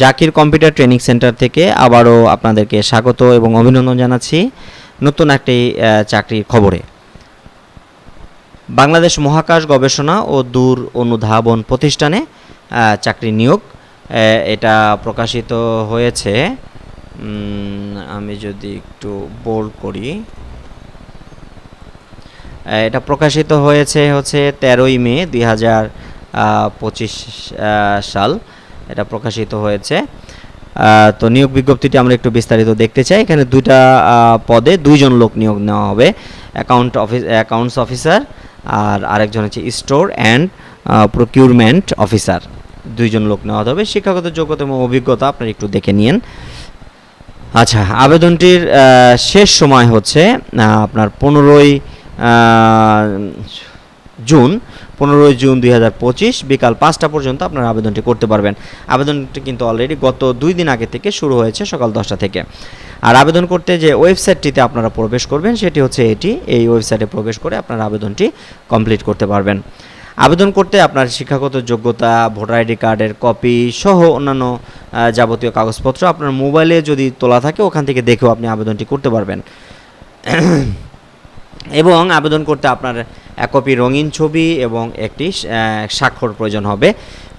Zakir computer training centre থেকে আবারও আপনাদেরকে স্বাগত এবং অভিনন্দন জানাচ্ছি নতুন একটি চাকরির খবরে। বাংলাদেশ মহাকাশ গবেষণা ও দূর অনুধাবন প্রতিষ্ঠানে চাকরি নিয়োগ এটা প্রকাশিত হয়েছে আমি যদি একটু বোল্ড করি। এটা প্রকাশিত হয়েছে হচ্ছে তেরোই মে দুই হাজার পঁচিশ সাল। এটা প্রকাশিত হয়েছে। তো নিয়োগ বিজ্ঞপ্তিটি আমরা একটু বিস্তারিত দেখতে চাই। এখানে দুইটা পদে দুইজন লোক নিয়োগ নেওয়া হবে। অ্যাকাউন্ট অফিস অ্যাকাউন্টস অফিসার আর আরেকজন হচ্ছে স্টোর অ্যান্ড প্রকিউরমেন্ট অফিসার দুইজন লোক নেওয়া হবে। শিক্ষাগত যোগ্যতা এবং অভিজ্ঞতা আপনারা একটু দেখে নিন। আচ্ছা আবেদনটির শেষ সময় হচ্ছে আপনার পনেরোই জুন। পনেরোই জুন দুই হাজার পঁচিশ বিকাল পাঁচটা পর্যন্ত আপনারা আবেদনটি করতে পারবেন। আবেদনটি কিন্তু অলরেডি গত দুই দিন আগে থেকে শুরু হয়েছে, সকাল দশটা থেকে। আর আবেদন করতে যে ওয়েবসাইটটিতে আপনারা প্রবেশ করবেন, সেটি হচ্ছে এটি। এই ওয়েবসাইটে প্রবেশ করে আপনারা আবেদনটি কমপ্লিট করতে পারবেন। আবেদন করতে আপনার শিক্ষাগত যোগ্যতা, ভোটার আইডি কার্ডের কপি সহ অন্যান্য যাবতীয় কাগজপত্র আপনার মোবাইলে যদি তোলা থাকে, ওখান থেকে দেখেও আপনি আবেদনটি করতে পারবেন। এবং আবেদন করতে আপনার এক কপি রঙিন ছবি এবং একটি স্বাক্ষর প্রয়োজন হবে।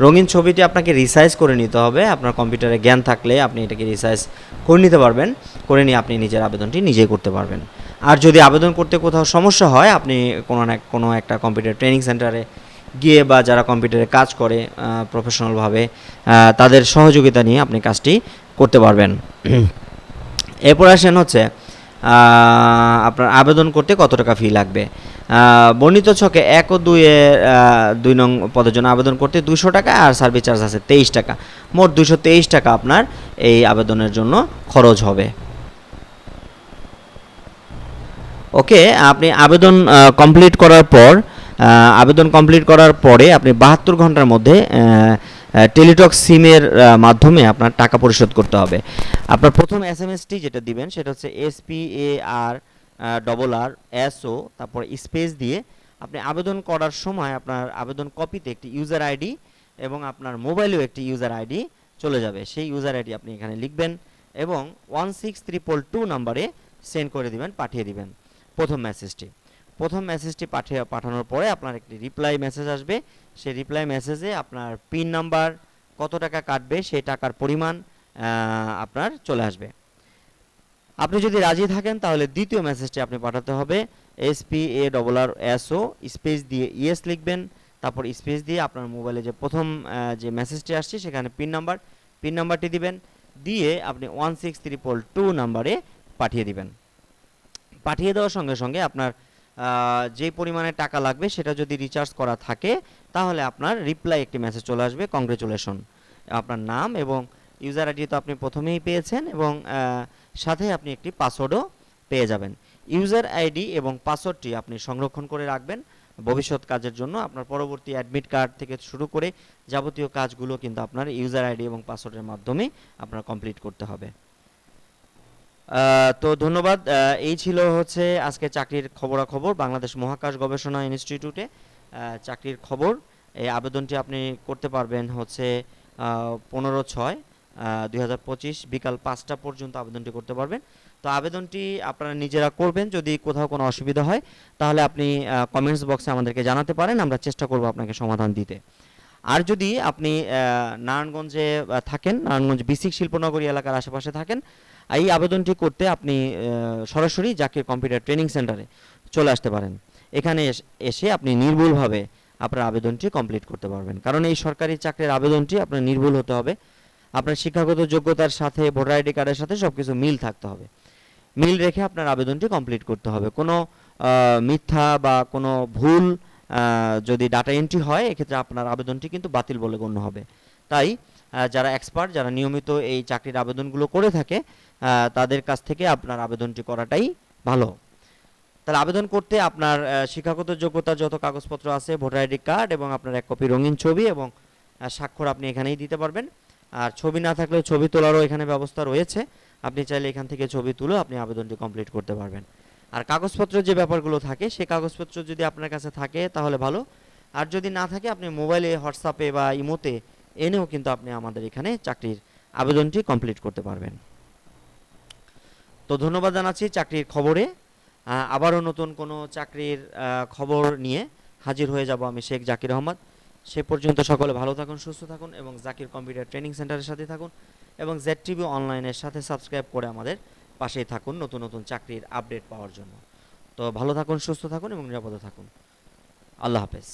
রঙিন ছবিটি আপনাকে রিসাইজ করে নিতে হবে। আপনার কম্পিউটারে জ্ঞান থাকলে আপনি এটাকে রিসাইজ করে নিতে পারবেন। করে নিয়ে আপনি নিজের আবেদনটি নিজেই করতে পারবেন। আর যদি আবেদন করতে কোথাও সমস্যা হয়, আপনি কোনো না, কোনো একটা কম্পিউটার ট্রেনিং সেন্টারে গিয়ে বা যারা কম্পিউটারে কাজ করে প্রফেশনালভাবে তাদের সহযোগিতা নিয়ে আপনি কাজটি করতে পারবেন। এরপর আসেন হচ্ছে আপনার আবেদন করতে কত টাকা ফি লাগবে? বর্ণিত ছকে এক ও আহ, দুই নং পদের জন্য আবেদন করতে দুশো টাকা আর সার্ভিস চার্জ আছে তেইশ টাকা। মোট দুশো তেইশ টাকা আপনার এই আবেদনের জন্য খরচ হবে। ওকে আপনি আবেদন কমপ্লিট করার পর আবেদন কমপ্লিট করার পরে আপনি বাহাত্তর ঘণ্টার মধ্যে টেলিটক সিমের মাধ্যমে আপনার টাকা পরিশোধ করতে হবে। আপনার প্রথম এস এম এসটি যেটা দিবেন সেটা হচ্ছে S P A R double R S O তারপর স্পেস দিয়ে আপনি আবেদন করার সময় আপনার আবেদন কপিতে একটি ইউজার আইডি এবং আপনার মোবাইলেও একটি ইউজার আইডি চলে যাবে। সেই ইউজার আইডি আপনি এখানে লিখবেন এবং ওয়ান সিক্স ত্রিপল টু নাম্বারে সেন্ড করে দিবেন, পাঠিয়ে দিবেন প্রথম মেসেজটি প্রথম মেসেজটি পাঠিয়ে, পাঠানোর পরে আপনার একটি রিপ্লাই মেসেজ আসবে। সেই রিপ্লাই মেসেজে আপনার পিন নাম্বার কত টাকা কাটবে, সেই টাকার পরিমাণ আপনার চলে আসবে। আপনি যদি রাজি থাকেন, তাহলে দ্বিতীয় মেসেজটি আপনি পাঠাতে হবে। S P A double R S O space দিয়ে ইএস লিখবেন। তারপর স্পেস দিয়ে আপনার মোবাইলে যে প্রথম যে মেসেজটি আসছে, সেখানে পিন নাম্বার পিন নাম্বারটি দিবেন। দিয়ে আপনি ওয়ান সিক্স ত্রিপল টু নাম্বারে পাঠিয়ে দিবেন। পাঠিয়ে দেওয়ার সঙ্গে সঙ্গে আপনার যে পরিমাণে টাকা লাগবে, সেটা যদি রিচার্জ করা থাকে, তাহলে আপনার রিপ্লাই একটি মেসেজ চলে আসবে। কংগ্রেচুলেশন আপনার নাম এবং ইউজার আইডি তো আপনি প্রথমেই পেয়েছেন এবং সাথে আপনি একটি পাসওয়ার্ডও পেয়ে যাবেন। ইউজার আইডি এবং পাসওয়ার্ডটি আপনি সংরক্ষণ করে রাখবেন। ভবিষ্যৎ কাজের জন্য আপনার পরবর্তী অ্যাডমিট কার্ড থেকে শুরু করে যাবতীয় কাজগুলো কিন্তু আপনার ইউজার আইডি এবং পাসওয়ার্ডের মাধ্যমে আপনার কমপ্লিট করতে হবে। তো ধন্যবাদ। এই ছিল হচ্ছে আজকে চাকরির খবরাখবর বাংলাদেশ মহাকাশ গবেষণা ইনস্টিটিউটে। চাকরির খবর। এই আবেদনটি আপনি করতে পারবেন হচ্ছে পনেরো ছয়। দুই হাজার পঁচিশ বিকাল পাঁচটা পর্যন্ত আবেদনটি করতে পারবেন। তো আবেদনটি আপনারা নিজেরা করবেন, যদি কোথাও কোনো অসুবিধা হয়, তাহলে আপনি কমেন্টস বক্সে আমাদেরকে জানাতে পারেন, আমরা চেষ্টা করব আপনাকে সমাধান দিতে। আর যদি আপনি নারায়ণগঞ্জে থাকেন, নারায়ণগঞ্জ বিসিক শিল্পনগরী এলাকার আশেপাশে থাকেন, এই আবেদনটি করতে আপনি সরাসরি জাকির কম্পিউটার ট্রেনিং সেন্টারে চলে আসতে পারেন। এখানে এসে আপনি নির্ভুলভাবে আপনার আবেদনটি কমপ্লিট করতে পারবেন। কারণ এই সরকারি চাকরির আবেদনটি আপনার নির্ভুল হতে হবে। আপনার শিক্ষাগত যোগ্যতার সাথে, ভোটার আইডি কার্ডের সাথে সব কিছু মিল থাকতে হবে। মিল রেখে আপনার আবেদনটি কমপ্লিট করতে হবে। কোনো মিথ্যা বা কোনো ভুল যদি ডাটা এন্ট্রি হয়, এক্ষেত্রে আপনার আবেদনটি কিন্তু বাতিল বলে গণ্য হবে। তাই যারা এক্সপার্ট যারা নিয়মিত এই চাকরির আবেদনগুলো করে থাকে তাদের কাছ থেকে আপনার আবেদনটি করাটাই ভালো। তাহলে আবেদন করতে আপনার শিক্ষাগত যোগ্যতা যত কাগজপত্র আছে, ভোটার আইডি কার্ড এবং আপনার এক কপি রঙিন ছবি এবং স্বাক্ষর আপনি এখানেই দিতে পারবেন। আর ছবি না থাকলেও ছবি তোলারও এখানে ব্যবস্থা রয়েছে। আপনি চাইলে এখান থেকে ছবি তুলে আপনি আবেদনটি কমপ্লিট করতে পারবেন। আর কাগজপত্র যে ব্যাপারগুলো থাকে সেই কাগজপত্র যদি আপনার কাছে থাকে, তাহলে ভালো। আর যদি না থাকে, আপনি মোবাইলে, হোয়াটসঅ্যাপে বা ইমোতে এনেও কিন্তু আপনি আমাদের এখানে চাকরির আবেদনটি কমপ্লিট করতে পারবেন। তো ধন্যবাদ জানাচ্ছি চাকরির খবরে। আবারও নতুন কোনো চাকরির খবর নিয়ে হাজির হয়ে যাব আমি শেখ জাকির আহমদ। সে পর্যন্ত সকলে ভালো থাকুন, সুস্থ থাকুন এবং জাকির কম্পিউটার ট্রেনিং সেন্টারের সাথে থাকুন এবং জেড টিভি অনলাইনের সাথে সাবস্ক্রাইব করে আমাদের পাশেই থাকুন নতুন নতুন চাকরির আপডেট পাওয়ার জন্য। তো ভালো থাকুন, সুস্থ থাকুন এবং নিরাপদে থাকুন। আল্লাহ হাফেজ।